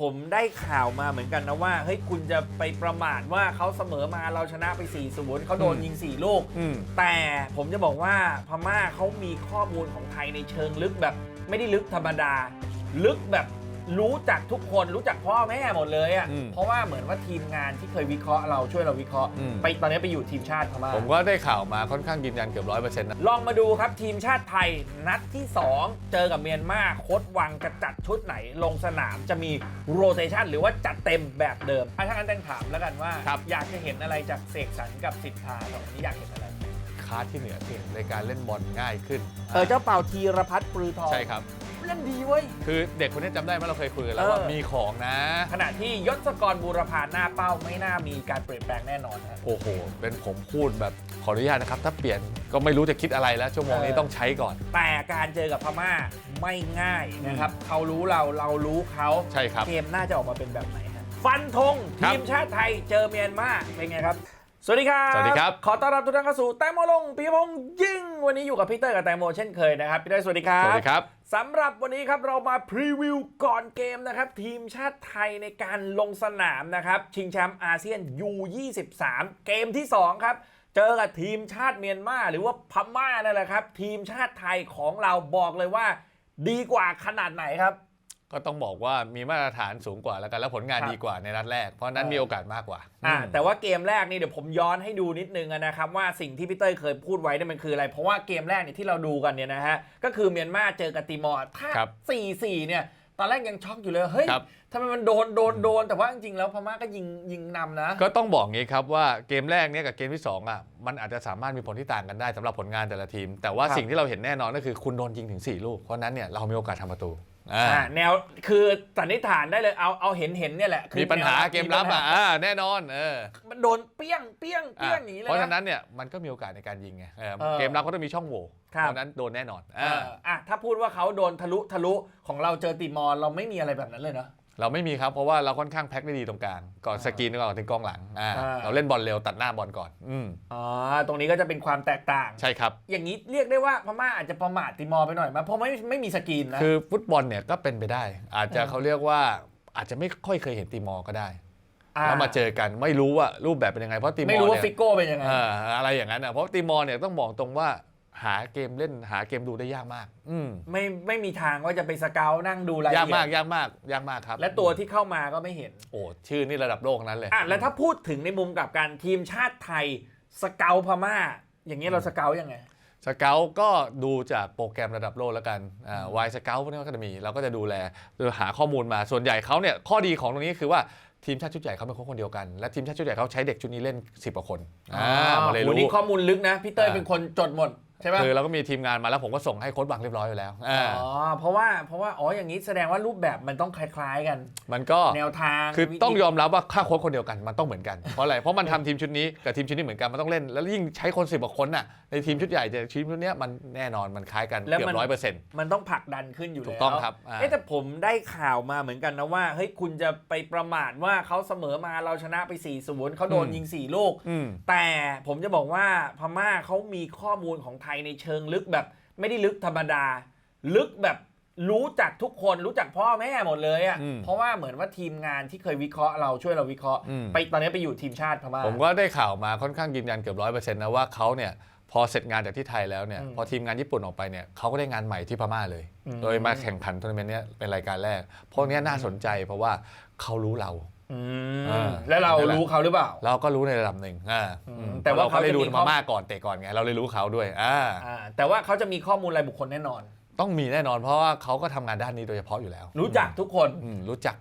ผมได้ข่าวมาเหมือนกันนะว่าเฮ้ยคุณจะไปประมาทว่าเขาเสมอมาเราชนะไป4ี่ศูนย์เขาโดนอืมยิง4ลูกอืม แต่ผมจะบอกว่าพม่าเขามีข้อมูลของไทยในเชิงลึกแบบ ไม่ได้ลึกธรรมดา ลึกแบบ รู้จักทุกคนรู้จักพ่อแม่หมดเลยอะ่ะอืมเพราะว่าเหมือนว่าทีมงานที่เคยวิเคราะห์เราช่วยเราวิเคราะห์ อืม ไปตอนนี้ไปอยู่ทีมชาติพม่าผมก็ได้ข่าวมาค่อนข้างยืนยันเกือบร้อยเปอร์เซ็นต์นะ ลองมาดูครับทีมชาติไทยนัดที่ 2 เจอกับเมียนมาโค้ดวังจะจัดชุดไหน ลงสนามจะมีโรเตชันหรือว่าจัดเต็มแบบเดิมอะถ้างั้นแตงถามแล้วกันว่าอยากจะเห็นอะไรจากเสกสรรกับสิทธาสองคนนี้อยากเห็นอะไรคาร์ดที่เหนือสิ่งในการเล่นบอลง่ายขึ้นเออเจ้าเป่าธีรพัฒน์ปรือทอง ใช่ครับ เล่นดีเว้ย คือเด็กคนนี้จำได้ไหมเราเคยคุยกันแล้วเออว่ามีของนะ ขณะที่ยศกรบูรพาหน้าเป้าไม่น่ามีการเปลี่ยนแปลงแน่นอนครับโอ้โห เป็นผมพูดแบบขออนุญาตนะครับ ถ้าเปลี่ยนก็ไม่รู้จะคิดอะไรแล้วชั่วโมงนี้เออ ต้องใช้ก่อน แต่การเจอกับพม่าไม่ง่ายนะครับ เขารู้เราเรารู้เขาใช่ครับ เกมน่าจะออกมาเป็นแบบไหนฮะฟันธงครับทีมชาติไทยเจอเมียนมาเป็นไงครับ สวัสดีครับ สวัสดีครับ ขอต้อนรับทุกท่านเข้าสู่แตงโมลงปีพงษ์ยิ่ง วันนี้อยู่กับพี่เตอร์กับแตงโมเช่นเคยนะครับพี่เตอร์สวัสดีครัสบวัสดีครับ สำหรับวันนี้ครับเรามาพรีวิวก่อนเกมนะครับ ทีมชาติไทยในการลงสนามนะครับ ชิงแชมป์อาเซียน U23 เกมที่ 2 ครับ เจอกับทีมชาติเมียนมาหรือว่าพม่านั่นแหละครับ ทีมชาติไทยของเราบอกเลยว่า ดีกว่าขนาดไหนครับ ก็ต้องบอกว่ามีมาตรฐานสูงกว่าแล้วกันแล้วผลงานครับ ดีกว่าในนัดแรก เพราะฉะนั้นเออมีโอกาสมากกว่าอ่าอืมแต่ว่าเกมแรกนี่เดี๋ยวผมย้อนให้ดูนิดนึงนะครับว่าสิ่งที่พี่เต้ยเคยพูดไว้เนี่ยมันคืออะไร เพราะว่าเกมแรกเนี่ยที่เราดูกันเนี่ยนะฮะก็คือเมียนมาเจอกับติมอร์ถ้าครับ4-4เนี่ยตอนแรกยังช็อกอยู่เลยเฮ้ยครับ ทำไมมันโดนโดนโดน แต่ว่าจริงๆแล้วพม่าก็ยิงยิงนำนะ ก็ต้องบอกงี้ครับว่าเกมแรกเนี้ยกับเกมที่สองอะมันอาจจะสามารถมีผลที่ต่างกันได้สำหรับผลงานแต่ละทีม แต่ว่าครับ สิ่งที่เราเห็นแน่นอนก็คือคุณโดนยิงถึง 4 ลูก เพราะฉะนั้นเนี่ยเรามีโอกาสทำประตู อ่า อ่าแนวคือสันนิษฐานได้เลยเอาเอาเห็นเห็นเนี่ยแหละคือมีปัญหาแนวเกมรับอะอ่าแน่นอนเออมันโดนเปี้ยงเปี้ยงเปี้ยงอย่างนี้เลยเพราะฉะนั้นเนี่ยมันก็มีโอกาสในการยิงไงเออเออเกมรับก็ต้องมีช่องโหว่ครับ เพราะฉะนั้นโดนแน่นอนเออ่าออะถ้าพูดว่าเขาโดนทะลุทะลุของเราเจอติมอร์เราไม่มีอะไรแบบนั้นเลยเนาะ เราไม่มีครับเพราะว่าเราค่อนข้างแพ็คได้ดีตรงกลางก่อนอ่าสกรีนก่อนถึงกองหลังอ่าอ่า เราเล่นบอลเร็วตัดหน้าบอลก่อน อืมอ๋อ ตรงนี้ก็จะเป็นความแตกต่าง ใช่ครับ อย่างนี้เรียกได้ว่าพม่าอาจจะประมาทติมอร์ไปหน่อยมั้ยเพราะไม่ไม่มีสกรีนนะ คือฟุตบอลเนี่ยก็เป็นไปได้ อาจจะเออเขาเรียกว่าอาจจะไม่ค่อยเคยเห็นตีมอร์ก็ได้อ่แล้วมาเจอกันไม่รู้ว่ารูปแบบเป็นยังไงเพราะตีมอร์ไม่รู้ว่าเนี่ยฟิโก้เป็นยังไง เอออะไรอย่างนั้นอะเพราะตีมอร์เนี่ยต้องบอกตรงว่า หาเกมเล่นหาเกมดูได้ยากมาก อืมไม่ไม่มีทางว่าจะไปสเกลนั่งดูรายละยากเอียมากดยากมากยากมากครับและตัวที่เข้ามาก็ไม่เห็นโอ้ชื่อนี่ระดับโลกนั้นเลย อะแล้วถ้าพูดถึงในมุมกลับการทีมชาติไทยสเกลพม่า อย่างนี้เราสเกลยังไง สเกลก็ดูจากโปรแกรมระดับโลกแล้วกันอ่าวายสเกลพวกนี้ก็จะมี เราก็จะดูแลหาข้อมูลมา ส่วนใหญ่เขาเนี่ยข้อดีของตรงนี้คือว่าทีมชาติชุดใหญ่เขาเป็นคนคนเดียวกัน และทีมชาติชุดใหญ่เขาใช้เด็กชุดนี้เล่น 10กว่าคนอ่ามาเลยโหรู้ นี่ข้อมูลลึกนะ พี่เต้ยอ่า เป็นคนจดหมด ใช่ปะ คือเราก็มีทีมงานมาแล้วผมก็ส่งให้โค้ชบังเรียบร้อยอยู่แล้วอ่าอ๋อเพราะว่าเพราะว่าอ๋ออย่างนี้แสดงว่ารูปแบบมันต้องคล้ายๆกัน มันก็ แนวทางคือวิธีต้องยอมรับว่าค่าโค้ชคนเดียวกันมันต้องเหมือนกันเพราะอะไรเพราะมันทำทีมชุดนี้กับทีมชุดนี้เหมือนกันมันต้องเล่นแล้วยิ่งใช้คนสิบกว่าคนน่ะในทีมชุดใหญ่แต่ทีมชุดเนี้ยมันแน่นอนมันคล้ายกันแล้วเกือมันบร้อยเปอร์เซ็นต์ มันต้องผลักดันขึ้นอยู่ถูแล้วกต้องครับอ่า เอ๊ะแต่ผมได้ข่าวมาเหมือนกันนะว่าเฮ้ยคุณจะไปประมาทว่าเขาเสมอมาเราชนะไป4ี่ศูนย์เขาโดนยิง4ลูก อืม แต่ผมจะบอกว่าพม่าเขามีข้อมูลของไทยในเชิงลึกแบบ ไม่ได้ลึกธรรมดา ลึกแบบรู้จักทุกคนรู้จักพ่อแม่หมดเลยอะ่ะอืม เพราะว่าเหมือนว่าทีมงานที่เคยวิเคราะห์เราช่วยเราวิเคราะห์ อืม ไปตอนนี้ไปอยู่ทีมชาติพม่า ผมก็ได้ข่าวมาค่อนข้างยืนยันเกือบร้อยเปอร์เซ็นต์นะว่าเขาเนี่ยพอเสร็จงานจากที่ไทยแล้วเนี่ยอืมพอทีมงานญี่ปุ่นออกไปเนี่ยเขาก็ได้งานใหม่ที่พม่าเลย อืม โดยมาแข่งขันทัวร์นาเมนต์เนี้ยเป็นรายการแรกพวกเนี้ยน่าสนใจเพราะว่าเขารู้เรา อืมอ่า แล้วเรานั่นแหละรู้เขาหรือเปล่า เราก็รู้ในระดับหนึ่งอ่าอืมอืมแต่ว่าเราก็ได้ดูเขาจะมีข้อพม่าก่อนเตะก่อนไง เราเลยรู้เขาด้วยอ่าอ่าแต่ว่าเขาจะมีข้อมูลรายบุคคลแน่นอน ต้องมีแน่นอนเพราะว่าเขาก็ทำงานด้านนี้โดยเฉพาะอยู่แล้ว รู้จักทุกคน อืมรู้จัก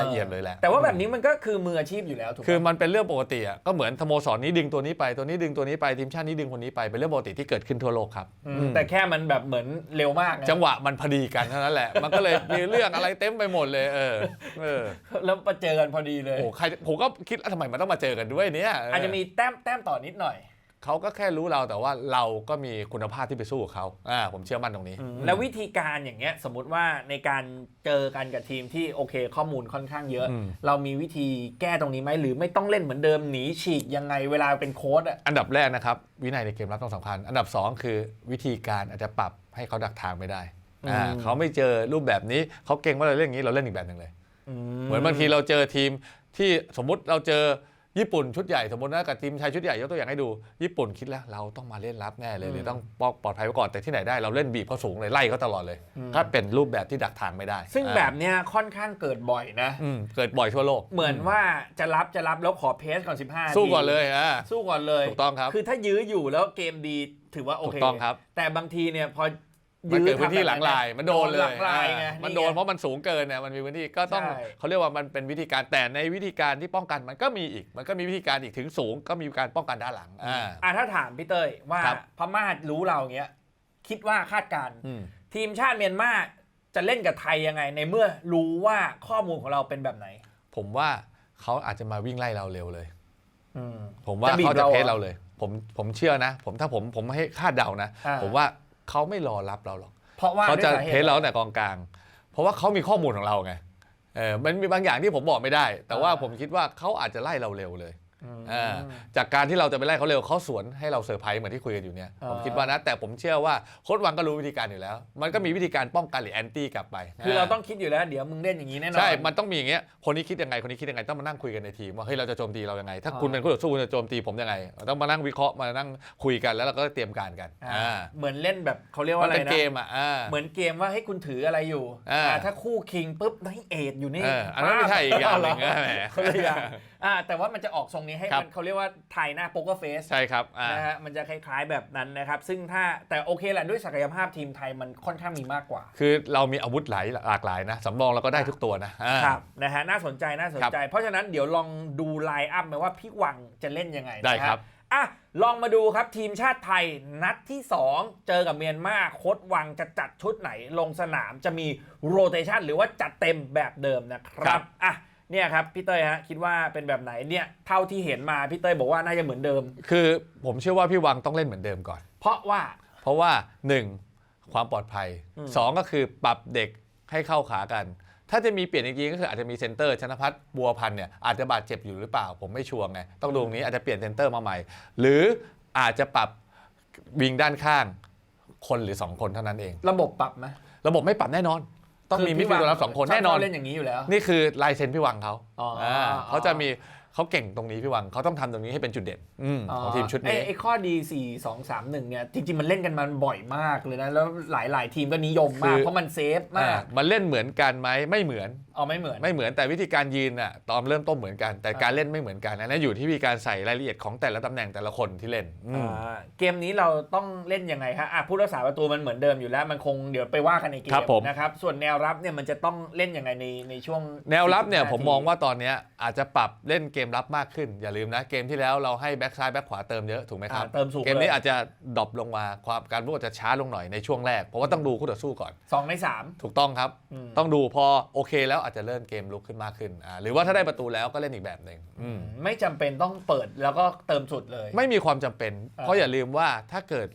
ละเอียดเลยแหละแต่ว่าแบบนี้มันก็คือมืออาชีพอยู่แล้วถูกไหมคือมันเป็นเรื่องปกติอะก็เหมือนสโมสรนี้ดึงตัวนี้ไปตัวนี้ดึงตัวนี้ไปทีมชาตินี้ดึงคนนี้ไปเป็นเรื่องปกติที่เกิดขึ้นทั่วโลกครับอืมอืมแต่แค่มันแบบเหมือนเร็วมากนะจังหวะมันพอดีกันเท่านั้นแหละ มันก็เลยมีเรื่องอะไรเต็มไปหมดเลยเออเออแล้วมาเจอกันพอดีเลย โอ้ใครผมก็คิดว่าทำไมมันต้องมาเจอกันด้วยเนี่ยเอาจจะมีแต้มแต้มต่อนิดหน่อย เขาก็แค่รู้เราแต่ว่าเราก็มีคุณภาพที่ไปสู้กับเขาอ่าผมเชื่อมั่นตรงนี้ แล้ววิธีการอย่างเงี้ยสมมติว่าในการเจอกันกับทีมที่โอเคข้อมูลค่อนข้างเยอะ อืม เรามีวิธีแก้ตรงนี้ไหมหรือไม่ต้องเล่นเหมือนเดิมหนีฉีกยังไงเวลาเป็นโค้ดอะอันดับแรกนะครับ วินัยในเกมรับต้องสำคัญ อันดับ 2 คือวิธีการอาจจะปรับให้เขาดักทางไม่ได้อ่าอืม เขาไม่เจอรูปแบบนี้เขาเก่งว่าเราเล่นอย่างนี้เราเล่นอีกแบบหนึ่งเลย เหมือนบางทีเราเจอทีมที่สมมุติเราเจอ ญี่ปุ่นชุดใหญ่สมมตินะกับทีมชายชุดใหญ่ยกตัวอย่างให้ดู ญี่ปุ่นคิดแล้วเราต้องมาเล่นรับแน่เลยหรือต้องป้องปลอดภัยไว้ก่อนแต่ที่ไหนได้เราเล่นบีบเขาสูงเลยไล่เขาตลอดเลยก็เป็นรูปแบบที่ดักทางไม่ได้ ซึ่งอ่าแบบเนี้ยค่อนข้างเกิดบ่อยนะอืมเกิดบ่อยทั่วโลก เหมือนว่าจะรับจะรับแล้วขอเพสก่อน 15 สู้ก่อนเลยอ่าสู้ก่อนเลยถูกต้องครับ คือถ้ายื้ออยู่แล้วเกมดีถือว่าโอถูเคกต้องครับ แต่บางทีเนี่ยพอ มันยื้อเกิดพื้นที่หลังลายทำแบบมันโดนเลหลัยงลายไงอ่ามันไงโดนเพราะมันสูงเกินเนี่ยมันมีพื้นที่ก็ต้องใช่เขาเรียกว่ามันเป็นวิธีการแต่ในวิธีการที่ป้องกันมันก็มีอีก มันก็มีวิธีการอีกถึงสูง ก็มีการป้องกันด้านหลังอ่าอะถ้าถามพี่เต้ยว่าครับพม่ารู้เราอย่างเงี้ยคิดว่าคาดการณ์อืมทีมชาติเมียนมาจะเล่นกับไทยยังไงในเมื่อรู้ว่าข้อมูลของเราเป็นแบบไหน ผมว่าเขาอาจจะมาวิ่งไล่เราเร็วเลยอืมผมว่าจะบีบเขาจะเราเพสเหรอเราเลย ผมผมเชื่อนะ ผมถ้าผมผมให้คาดเดานะอ่าผมว่า เขาไม่รอรับเราหรอกเพราะว่าเขาจะด้วยสหตุเทสเราตั้งแต่กองกลาง เพราะว่าเขามีข้อมูลของเราไงเออมันมีบางอย่างที่ผมบอกไม่ได้ แต่ว่าผมคิดว่าเขาอาจจะไล่เราเร็วเลย อืมอ่าจากการที่เราจะไปไล่เขาเร็วเขาสวนให้เราเซอร์ไพรส์เหมือนที่คุยกันอยู่เนี่ยอ่า ผมคิดว่านะ แต่ผมเชื่อว่าโค้ชวังก็รู้วิธีการอยู่แล้ว มันก็มีวิธีการป้องกันหรือแอนตี้กลับไปคือเราต้องคิดอยู่แล้วเดี๋ยวมึงเล่นอย่างนี้แน่นอน ใช่ มันต้องมีอย่างเงี้ยคนนี้คิดยังไงคนนี้คิดยังไงต้องมานั่งคุยกันในทีมว่าเฮ้ยเราจะโจมตีเรายังไง ถ้าอ่าคุณเป็นคู่ต่อสู้คุณจะโจมตีผมยังไงต้องมานั่งวิเคราะห์มานั่งคุยกันแล้วเราก็เตรียมการกันอ่าอ่าเหมือนเล่นแบบเขาเรียกว่ามันอะไรเป็นนะเกมอะอ่า เหมือนเกมว่าให้คุณถืออะไรอยู่อ่า อ่าถ้าคู่คิงปุ๊บให้เอทอยู่นี่เอออันนั้นไม่ใช่อีกอย่างหนึ่งเนะแหม คนละอย่าง อ่าแต่ว่ามันจะออกทรงนี้ให้ครับ มันเขาเรียกว่าถ่ายหน้าโป๊กเกอร์เฟสใช่ครับอ่า นะฮะมันจะคล้ายๆแบบนั้นนะครับ ซึ่งถ้าแต่โอเคแหละด้วยศักยภาพทีมไทยมันค่อนข้างมีมากกว่า คือเรามีอาวุธหลายหลากหลายนะสำรองเราก็ได้ทุกตัวนะอ่า ครับนะฮะน่าสนใจน่าสนใจ เพราะฉะนั้นเดี๋ยวลองดูไลน์อัพไหมว่าพี่หวังจะเล่นยังไงนะฮะได้ครับ อะลองมาดูครับทีมชาติไทยนัดที่ 2 เจอกับเมียนมาโค้ดวังจะจัดชุดไหนลงสนามจะมีโรเตชันหรือว่าจัดเต็มแบบเดิมนะคครัรับบอะ เนี่ยครับพี่เต้ยฮะคิดว่าเป็นแบบไหนเนี่ยเท่าที่เห็นมาพี่เต้ยบอกว่าน่าจะเหมือนเดิม คือผมเชื่อว่าพี่วังต้องเล่นเหมือนเดิมก่อน เพราะว่าเพราะว่า 1. ความปลอดภัยอืม2ก็คือปรับเด็กให้เข้าขากัน ถ้าจะมีเปลี่ยนจริงๆก็คืออาจจะมีเซนเตอร์ชนพัฒน์บัวพันธ์เนี่ยอาจจะบาดเจ็บอยู่หรือเปล่า ผมไม่ชัวร์ไงต้องดูตรงนี้อาจจะเปลี่ยนเซนเตอร์มาใหม่ หรืออาจจะปรับวิงด้านข้างคนหรือ 2 คนเท่านั้นเอง ระบบปรับไหมระบบไม่ปรับแน่นอน ต้องมีมิดฟิลด์ตัวรับสองคนชบแน่นอนเล่นอย่างนี้อยู่แล้ว นี่คือลายเซ็นพี่วังเขาอ๋ออ่าอ๋อเขาจะมีเขาเก่งตรงนี้พี่วังเขาต้องทำตรงนี้ให้เป็นจุดเด่นอืมของทีมชุดนี้ไอ้ไอ้ข้อดี 4 2 3 1 เนี่ยจริงๆ มันเล่นกันมาบ่อยมากเลยนะ แล้วหลายๆ ทีมก็นิยมมากคือเพราะมันเซฟมากอ่ามันเล่นเหมือนกันไหมไม่เหมือนเอาไม่เหมือน ไม่เหมือนแต่วิธีการยืนอะตอนเริ่มต้นเหมือนกัน แต่การเล่นไม่เหมือนกันอันนั้นอยู่ที่วิธีการใส่รายละเอียดของแต่ละตำแหน่งแต่ละคนที่เล่นอืม อ่าเกมนี้เราต้องเล่นยังไงฮะอะผู้รักษาประตูมันเหมือนเดิมอยู่แล้วมันคงเดี๋ยวไปว่ากันในเกมครับผม นะครับ ส่วนแนวรับเนี่ยมันจะต้องเล่นยังไงในในช่วงแนวรับเนี่ย40ผมมองว่าตอนเนี้ยอาจจะปรับเล่นเกมรับมากขึ้น อย่าลืมนะเกมที่แล้วเราให้แบ็กซ้ายแบ็กขวาเติมเยอะถูกไหมครับอ่าเติมสูงเกมนี้เลยอาจจะดรอปลงมาความการรู้อาจจะช้าลงหน่อยในช่วงแรกเพราะว่าต้องดูคู่ต่อสู้ก่อน สองในสามถูกต้องครับ อืม ต้องดูพอโอเคแล้วอาจจะเริ่มเกมลุกขึ้นมากขึ้นอ่าหรือว่าถ้าได้ประตูแล้วก็เล่นอีกแบบหนึ่งอืมไม่จำเป็นต้องเปิดแล้วก็เติมสุดเลย ไม่มีความจำเป็นอ่าเพราะอย่าลืมว่าถ้าเกิด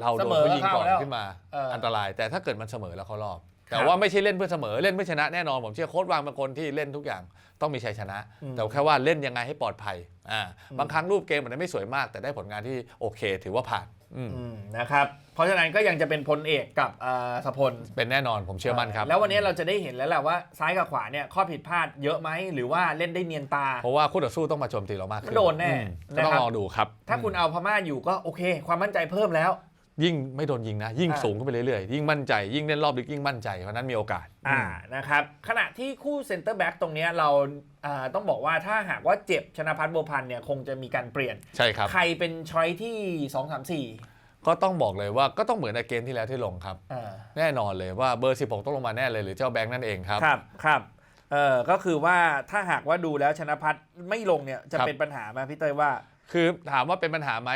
เราโดนเสมอเขายิงก่อนเข้าแล้วขึ้นมาเอออัอันตราย แต่ถ้าเกิดมันเสมอแล้วเขารอบครับ แต่ว่าไม่ใช่เล่นเพื่อเสมอเล่นเพื่อชนะแน่นอนผมเชื่อโค้ชวางเป็นคนที่เล่นทุกอย่างต้องมีชัยชนะอืมแต่แค่ว่าเล่นยังไงให้ปลอดภัยอ่าบางครั้งรูปเกมมันไม่สวยมาก แต่ได้ผลงานที่โอเค ถือว่าผ่านอืมอืมนะครับเพราะฉะนั้นก็ยังจะเป็นพลเอกกับอ่าสพลเป็นแน่นอนผมเชื่อมั่นครับ แล้ววันนี้เราจะได้เห็นแล้วแหละว่าซ้ายกับขวาเนี่ยข้อผิดพลาดเยอะไหมหรือว่าเล่นได้เนียนตา เพราะว่าคู่ต่อสู้ต้องมาโจมตีเรามากขึ้นโดนแน่อืมก็ต้องนะครับรอดูครับ ถ้าคุณเอาพม่าอยู่ก็โอเค ความมั่นใจเพิ่มแล้ว ยิ่งไม่โดนยิงนะ ยิ่งอ่า สูงขึ้นไปเรื่อยๆ ยิ่งมั่นใจ ยิ่งเล่นรอบลึกยิ่งมั่นใจเพราะนั้นมีโอกาสอ่านะครับขณะที่คู่เซนเตอร์แบ็กตรงเนี้ยเราอ่าต้องบอกว่าถ้าหากว่าเจ็บชนะพัฒน์บัวพันธ์เนี่ยคงจะมีการเปลี่ยน ใช่ครับ ใครเป็นช้อยที่ 2 3 4ก็ต้องบอกเลยว่าก็ต้องเหมือนในเกมที่แล้วที่ลงครับอ่าแน่นอนเลยว่าเบอร์ 16 ต้องลงมาแน่เลยหรือเจ้าแบงค์นั่นเองครับ ครับครับเออก็คือว่าถ้าหากว่าดูแล้วชนะพัฒน์ไม่ลงเนี่ยจะครับ เป็นปัญหาไหมพี่เต้ยว่า คือถามว่าเป็นปัญหาไหม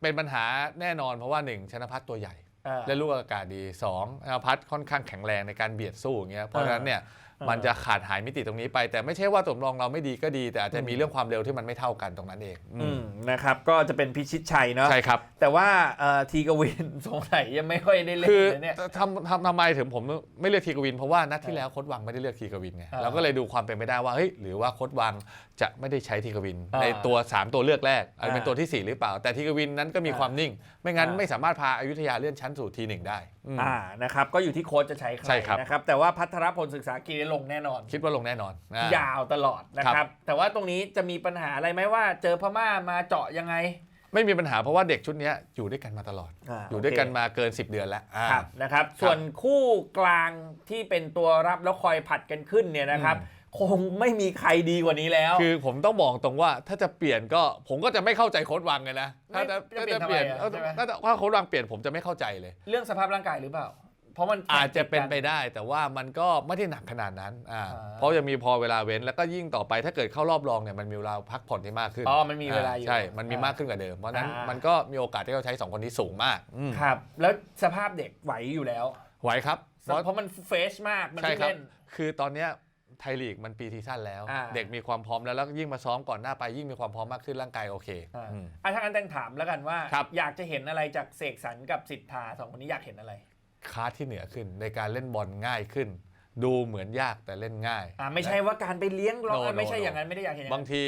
เป็นปัญหาแน่นอนเพราะว่า1ชนะพัฒน์ตัวใหญ่อ่าและลูกอากาศดี2ชนะพัฒน์ค่อนข้างแข็งแรงในการเบียดสู้อย่างเงี้ยเพราะฉะนั้นเนี่ยอ่า มัมันจะขาดหายมิติตรงนี้ไป แต่ไม่ใช่ว่าตัวรองเราไม่ดีก็ดี แต่อาจจะมีเรื่องความเร็วที่มันไม่เท่ากันตรงนั้นเองอือืมมนะครับก็จะเป็นพิชิตชัยเนาะใช่ครับ แต่ว่าเอ่อทีกวินสงสัยยังไม่ค่อยได้เล่นคือเลยเนี่ยทำทำทำไมถึงผมไม่เลือกทีกวินเพราะว่านัดที่แล้วโค้ดวังไม่ได้เลือกทีกวินไงอ่าเราก็เลยดูความเป็นไปได้ว่าเฮ้ยหรือว่าโค้ดวังจะไม่ได้ใช้ทีกวินอ่าในตัว 3 ตัวเลือกแรกอาจจะเป็นอ่าตัวทีสี่ 4 หรือเปล่า แต่ทีกวินนั้นก็มีอ่าความนิ่ง ไม่งั้นอ่าไม่สามารถพาอายุทยาเลื่อนชั้นสู่ทีหนึ่งได้อืมอ่านะครับก็อยู่ที่โค้ชจะใช้ใครใช่ครับนะครับแต่ว่าพัทรพลศึกษากีฬลงแน่นอน คิดว่าลงแน่นอนอะ ยาวตลอดนะคครัรับ บ แต่ว่าตรงนี้จะมีปัญหาอะไรไหมว่า เจอพม่ามาเจาะยังไง ไม่มีปัญหาเพราะว่าเด็กชุดเนี้ยอยู่ด้วยกันมาตลอด อ่าอยู่ด้วยกันโอเค มาเกิน 10 เดือนแล้วอ่า ครับนะครับส่วนคู่กลางที่เป็นตัวรับแล้วคอยผัดกันขึ้นเนี่ยนะครับ อืมคงไม่มีใครดีกว่านี้แล้ว คือผมต้องบอกตรงว่าถ้าจะเปลี่ยนก็ผมก็จะไม่เข้าใจโค้ดวังเลยนะไม่ถ้าจะจะเปลี่ยนถ้าจะเปลี่ยนทำไมอะเออใช่ไหม ถ้าจะถ้าโค้ดวังเปลี่ยนผมจะไม่เข้าใจเลย เรื่องสภาพร่างกายหรือเปล่า เพราะมันอาจจะเป็นไปแข่งติดกัได้ แต่ว่ามันก็ไม่ได้หนักขนาดนั้นอ่าอ่าเพราะยังมีพอเวลาเว้นแล้วก็ยิ่งต่อไปถ้าเกิดเข้ารอบรองเนี่ยมันมีเวลาพักผ่อนที่มากขึ้นอ๋อมันมีเวลาอยู่ใช่ มันมีมากขึ้นกว่าเดิมเพราะฉะนั้นอ่ามัมันก็มีโอกาสที่เราใช้สองคนนี้สูงมากอืมครับ แล้วสภาพเด็กไหวอยู่แล้วไหวครับเพราะเพราะมันเฟชมากมันใช่เพิ่งครับเล่นคือตอนเนี้ยไทยลีกมันปีซีซั่นแล้วอ่าเด็กมีความพร้อมแล้วแล้วยิ่งมาซ้อมก่อนหน้าไปยิ่งมีความพร้อมมากขึ้นร่างกายโอเคอ่าอืมอะถ้างั้นแตงถามแล้วกันว่าครับอยากจะเห็นอะไรจากเสกสรรกับสิทธาสองคนนี้อยากเห็นอะไร คลาสที่เหนือขึ้น ในการเล่นบอลง่ายขึ้น ดูเหมือนยากแต่เล่นง่าย อ่าไม่ใช่ว่าการไปเลี้ยงร้อง No, no, ไม่ใช่ no อย่างนั้นไม่ได้อยากเห็นอย่บางที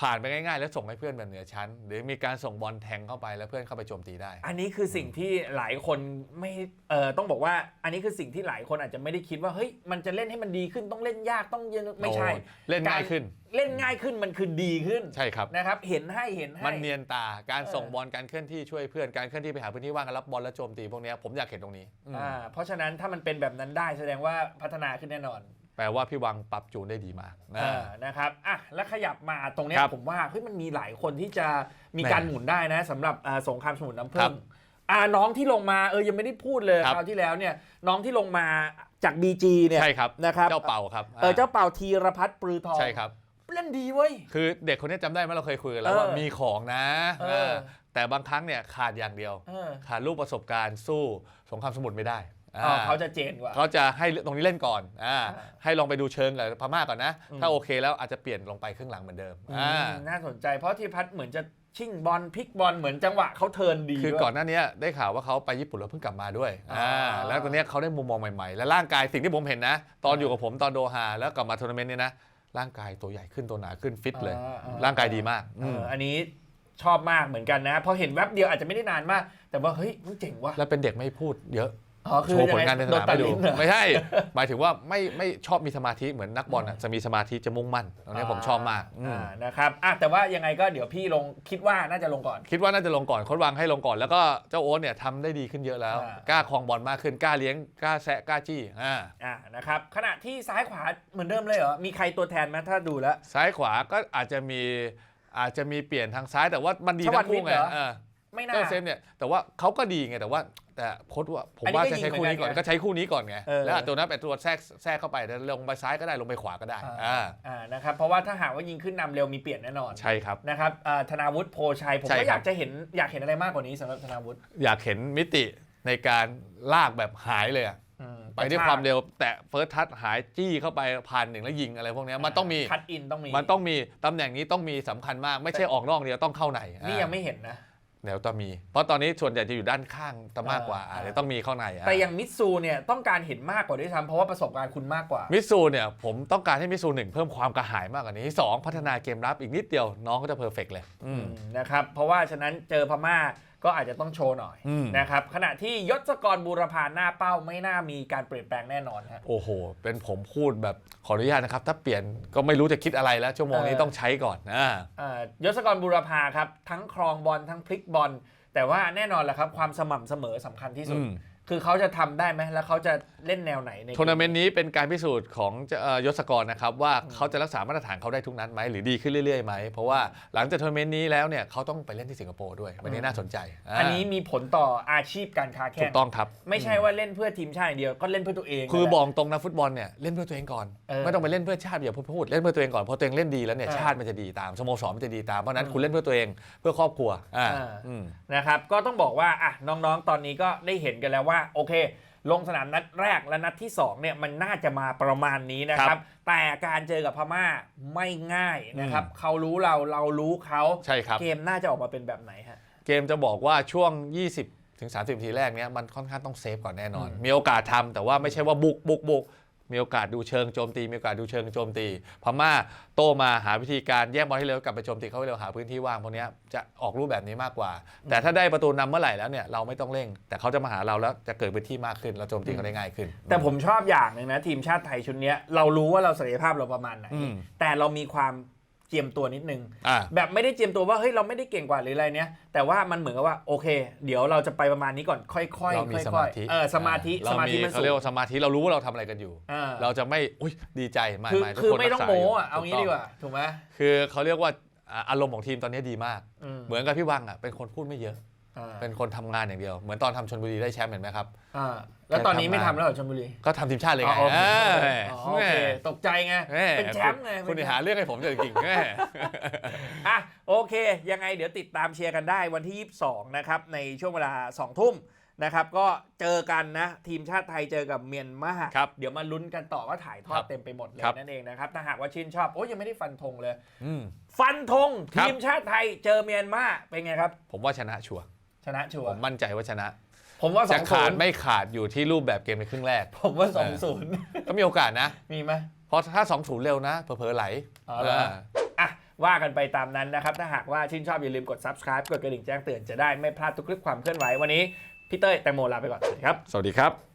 ผ่านไปง่ายๆ แล้วส่งให้เพื่อนแบบเหนือชั้น หรือมีการส่งบอลแทงเข้าไปแล้วเพื่อนเข้าไปโจมตีได้ อันนี้คือสิ่งที่หลายคนไม่เอ่อต้องบอกว่า อันนี้คือสิ่งที่หลายคนอาจจะไม่ได้คิดว่าเฮ้ยมันจะเล่นให้มันดีขึ้นต้องเล่นยากต้องเยอะไม่ใช่โอ้เล่นง่ายขึ้น เล่นง่ายขึ้นมันคือดีขึ้นใช่ครับนะครับ เห็นให้เห็นให้มันเนียนตาการเออส่งบอลการเคลื่อนที่ช่วยเพื่อนการเคลื่อนที่ไปหาพื้นที่ว่างกันรับบอลแล้วโจมตีพวกเนี้ยผมอยากเห็นตรงนี้อืมอ่าเพราะฉะนั้นถ้ามันเป็นแบบนั้นได้แสดงว่าพัฒนาขึ้นแน่นอน แปลว่าพี่วังปรับจูนได้ดีมากนะอ่านะครับอะแล้วขยับมาตรงเนี้ยครับผมว่าเฮ้ยมันมีหลายคนที่จะมีแน่การหมุนได้นะสำหรับอ่าสงครามสมุทรน้ำครัผึ้บงอ่าน้องที่ลงมาเออยังไม่ได้พูดเลยครับ คราวที่แล้วเนี่ยน้องที่ลงมาจาก BG เนี่ย ใช่ครับนะครับ เจ้าเป่าครับเออเจ้าเป่าธีรพัฒน์ปรือทองใช่ครับ เล่นดีเว้ย คือเด็กคนนี้จำได้ไหมเราเคยคุยกันแล้วเออว่ามีของนะเออ เออแต่บางครั้งเนี่ยขาดอย่างเดียว เออ ขาดลูกประสบการณ์สู้สงครามสมุทรไม่ได้ อ๋ออ่าเขาจะเจนกว่า เขาจะให้ตรงนี้เล่นก่อนอ่าอ่าให้ลองไปดูเชิงกับพม่าก่อนนะอืมถ้าโอเคแล้วอาจจะเปลี่ยนลงไปครึ่งหลังเหมือนเดิมอือ่ามน่าสนใจเพราะธีรพัฒน์เหมือนจะชิ่งบอลพลิกบอลเหมือนจังหวะเขาเทิร์นดี คือด้วยก่อนหน้านี้ได้ข่าวว่าเขาไปญี่ปุ่นแล้วเพิ่งกลับมาด้วยอ่าอ่าแล้วตอนเนี้ยเขาได้มุมมองใหม่ๆ และร่างกายสิ่งที่ผมเห็นนะ ตอนอยู่กับผมตอนโดฮาแล้วกลับมาทัวร์นาเมนต์เนี่ยนะร่างกายตัวใหญ่ขึ้นตัวหนาขึ้นฟิตเลยอ่อ่ร่างกายดีมากเออืมออันนี้ชอบมากเหมือนกันนะพอเห็นแวบเดียวอาจจะไม่ได้นานมาก แต่ว่าเฮ้ยมันเจ๋งว่ะแล้วเป็นเด็กไม่พูดเยอะ อ๋อคือโชว์ผลงานในสโดนามตัดให้ดูลิ้นเหรอไม่ใช่ หมายถึงว่าไม่ไม่ชอบมีสมาธิเหมือนนักบอลอะจะมีสมาธิจะมุ่งมั่นตรงนี้ผมชอบมากอืม อ่านะครับอะแต่ว่ายังไงก็เดี๋ยวพี่ลงคิดว่าน่าจะลงก่อน คิดว่าน่าจะลงก่อนโค้ดวางให้ลงก่อนแล้วก็เจ้าโอ๊ตเนี่ยทำได้ดีขึ้นเยอะแล้ว อ่า กล้าครองบอลมากขึ้นกล้าเลี้ยงกล้าแซะกล้าจี้อ่าอ่านะครับขณะที่ซ้ายขวาเหมือนเดิมเลยเหรอ มีใครตัวแทนไหมถ้าดูแล้ว ซ้ายขวาก็อาจจะมีอาจจะมีเปลี่ยนทางซ้ายแต่ว่ามันดีชวัทั้นงคู่วิทย์ไงเหรอ เออไม่น่า เจ้าเซฟเนี่ยแต่ว่าเขาก็ดีไงแต่ว่า แต่โค้ดว่าผมอันนี้ว่าก็จะใช้คู่นี้ก่อนยิงเหมือนกันก็ใช้คู่นี้ก่อนไงเออแล้วอาจตัวนั้นเป็นตัวแทรกแทรกเข้าไปแล้วลงไปซ้ายก็ได้ลงไปขวาก็ได้อ่าอ่าอ่านะครับเพราะว่าถ้าหากว่ายิงขึ้นนำเร็วมีเปลี่ยนแน่นอนใช่ครับนะครับอ่าธนาวุฒิโพชัยผมใช่ก็ครับอยากจะเห็นอยากเห็นอะไรมากกว่านี้สำหรับธนาวุฒิอยากเห็นมิติในการลากแบบหายเลยอะอืมไปด้วยความเร็วแต่เฟิร์สทัชหายจี้เข้าไปผ่านหนึ่งแล้วยิงอะไรพวกเนี้ยมันต้องมีคัดอินต้องมีมันต้องมีตำแหน่งนี้ต้องมีสำคัญมากไม่ใช่ออกนอกเดียวต้องเข้าในนี่อ่ายังไม่เห็นนะ เดี๋ยวต้องมี เพราะตอนนี้ส่วนใหญ่จะอยู่ด้านข้างตะมากกว่าอ่าอ่าเดี๋ยวต้องมีเข้าในอะแต่อย่างมิตซูเนี่ยต้องการเห็นมากกว่าด้วยซ้ำเพราะว่าประสบการณ์คุณมากกว่า มิสซูเนี่ยผมต้องการให้มิสซูหนึ่งเพิ่มความกระหายมากกว่านี้สองพัฒนาเกมรับอีกนิดเดียวน้องก็จะเพอร์เฟกเลย อืมนะครับเพราะว่าฉะนั้นเจอพม่า ก็อาจจะต้องโชว์หน่อยอืมนะครับขณะที่ยศกรบูรพาหน้าเป้าไม่น่ามีการเปลี่ยนแปลงแน่นอนฮะโอ้โห เป็นผมพูดแบบขออนุญาตนะครับ ถ้าเปลี่ยนก็ไม่รู้จะคิดอะไรแล้ว ชั่วโมงนี้เออต้องใช้ก่อนอ่าอ่ายศกรบูรพาครับ ทั้งครองบอลทั้งพลิกบอลแต่ว่าแน่นอนแหละครับความสม่ำเสมอสำคัญที่สุดอืม คือเขาจะทำได้ไหมแล้วเขาจะเล่นแนวไหนในทัวร์นาเมนต์นี้เป็นการพิสูจน์ของเจ้าเอ่อยศกรนะครับว่าเขาจะรักษามาตรฐานเขาได้ทุกนัดไหมหรือดีขึ้นเรื่อยๆไหมเพราะว่าหลังจากทัวร์นาเมนต์นี้แล้วเนี่ยเขาต้องไปเล่นที่สิงคโปร์ด้วยวันนี้น่าสนใจาอันนี้มีผลต่ออาชีพการค้าถูแข่กงต้องครับ ไม่ใช่ว่าเล่นเพื่อทีมชาติอย่างเดียวก็เล่นเพื่อตัวเองคือนั่นแหละ บอกตรงนะฟุตบอลเนี่ยเล่นเพื่อตัวเองก่อน เออไม่ต้องไปเล่นเพื่อชาติอย่าพูดพูดเล่นเพื่อตัวเองก่อนพอตัวเองเล่นดีแล้วเนี่ยเออชาติมันจะดีตามสโมสรมันจะดีตามเพราะฉะนั้นอืมคุณเล่นเพื่อตัวเองเพื่อครอบครัวอ่าอ่าอื ม นะครับก็ต้องบอกว่าอะน้องๆ ตอนนี้ก็ได้เห็นกันแล้วว่าโอเค ลงสนามนัดแรกและนัดที่2เนี่ยมันน่าจะมาประมาณนี้นะคครัรับบแต่การเจอกับพม่าไม่ง่ายนะครับเขารู้เราเรารู้เขาใช่ครับเกมน่าจะออกมาเป็นแบบไหนฮะเกมจะบอกว่าช่วง 20 ถึง 30นาทีแรกเนี้ยมันค่อนข้างต้องเซฟก่อนแน่นอนอืมมีโอกาสทำแต่ว่าไม่ใช่ว่าบุกบุกบุก มีโอกาสดูเชิงโจมตีมีโอกาสดูเชิงโจมตี พม่าโตมาหาวิธีการแย่งบอลให้เร็วกลับไปโจมตีเขาให้เร็วหาพื้นที่ว่างพวกเนี้ยจะออกรูปแบบนี้มากกว่า แต่ถ้าได้ประตูนำเมื่อไหร่แล้วเนี่ยเราไม่ต้องเร่ง แต่เขาจะมาหาเราแล้วจะเกิดพื้นที่มากขึ้นเราโจมตีเขาได้ง่ายขึ้น แต่ผมชอบอย่างหนึ่งนะทีมชาติไทยชุดเนี้ยเรารู้ว่าเราศักยภาพเราประมาณไหนอืมแต่เรามีความ เจียมตัวนิดนึง อ่า แบบไม่ได้เจียมตัวว่าเฮ้ยเราไม่ได้เก่งกว่าหรืออะไรเนี้ยแต่ว่ามันเหมือนกับว่าโอเค เดี๋ยวเราจะไปประมาณนี้ก่อนค่อยๆค่อยเรามีๆสมาธิเออสมาธิเราสมาธิมีมันเขาสูเรียกง ว่าสมาธิเรารู้ว่าเราทำอะไรกันอยู่ เออ เราจะไม่อุ้ยดีใจไม่คือไม่ทุกคือคนไม่ต้องรักษโม้ยู่อะเอางี้ถูดีต้กว่า ถูกไหม คือเขาเรียกว่าอ่าอารมณ์ของทีมตอนนี้ดีมาก อืม เหมือนกับพี่วังอะเป็นคนพูดไม่เยอะ อ่าเป็นคนทำงานอย่างเดียว เหมือนตอนทำชนบุรีได้แชมป์เห็นไหมครับ อ่าแล้วตอนนี้ไม่ทำแล้วเหรอชลบุรีก็ทำทีมชาติเลยไงอ๋อโอเคเอ้ยอ๋อโอเคตกใจไง แม่เป็นแชมป์ไงคุณคุณหาเรื่องให้ผมจะจริงๆแม่ อะโอเค ยังไงเดี๋ยวติดตามเชียร์กันได้วันที่ 22 นะครับ ในช่วงเวลา 2 ทุ่มนะครับ ก็เจอกันนะ ทีมชาติไทยเจอกับเมียนมาครับเดี๋ยวมาลุ้นกันต่อว่าถ่ายทอครัดบเต็มไปหมดเลยครับ นั่นเองนะครับ ถ้าหากว่าชื่นชอบ โอ้ยยังไม่ได้ฟันธงเลย อืม ฟันธงครับ ทีมชาติไทยเจอเมียนมาเป็นไงครับ ผมว่าชนะชัวร์ ชนะชัวผร์มมั่นใจว่าชนะ ผมว่าจะขาด2-0ไม่ขาดอยู่ที่รูปแบบเกมในครึ่งแรก ผมว่าเออ2-0ก็มีโอกาสนะ มีไหม เพราะถ้า 2 0 เร็วนะ เผลอๆไหลอ๋อเหรอ เออ อะ ว่ากันไปตามนั้นนะครับ ถ้าหากว่าชื่นชอบอย่าลืมกด subscribe กดกระดิ่งแจ้งเตือนจะได้ไม่พลาดทุกคลิปความเคลื่อนไหววันนี้พี่เต้ยแตงโมลาไปก่อนสวัสดีครับ สวัสดีครับ